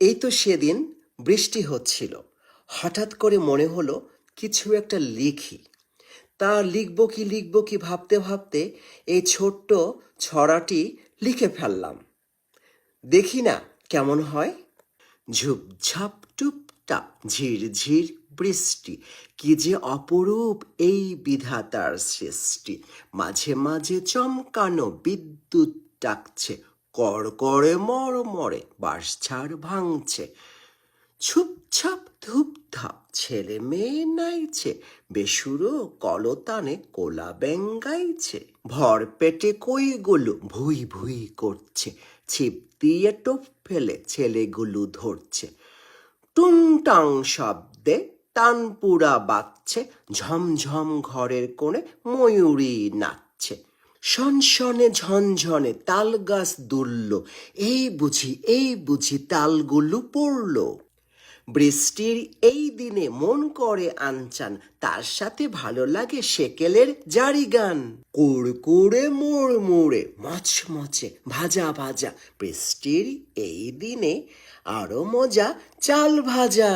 এই তো সেদিন বৃষ্টি হচ্ছিল। হঠাৎ করে মনে হলো কিছু একটা লিখি। তা লিখব কি লিখব কি ভাবতে ভাবতে এই ছোট্ট ছড়াটি লিখে ফেললাম। দেখি না কেমন হয়। ঝুপঝাপ টুপটাপ ঝিরঝির বৃষ্টি, কি যে অপরূপ এই বিধাতার সৃষ্টি। মাঝে মাঝে চমকানো বিদ্যুৎ ডাকছে কড়কড়ে মরমরে বাঁশঝাড় ভাঙছে। ছুপছাপ ধূপধাপ ছেলে মেয়ে নাইছে, বেসুরো কলতানে কোলা ব্যাঙ্গাইছে ভর পেটে কইগুলো ভুই ভুই করছে, ছিপ দিয়ে টোপ ফেলে ছেলেগুলো ধরছে। টুংটাং শব্দে তানপুরা বাজছে, ঝমঝম ঘরের কোণে ময়ূরী নাচছে। শনশনে ঝনঝনে তাল গাছ দুলল। এই বুঝি এই বুঝি তালগুলো পড়ল। বৃষ্টির এই দিনে মন করে আনচান, তার সাথে ভালো লাগে সেকেলের জারি গান। কুড়কুড়ে মোড় মোড়ে মচমচে, ভাজা ভাজা, বৃষ্টির এই দিনে আরও মজা চাল ভাজা।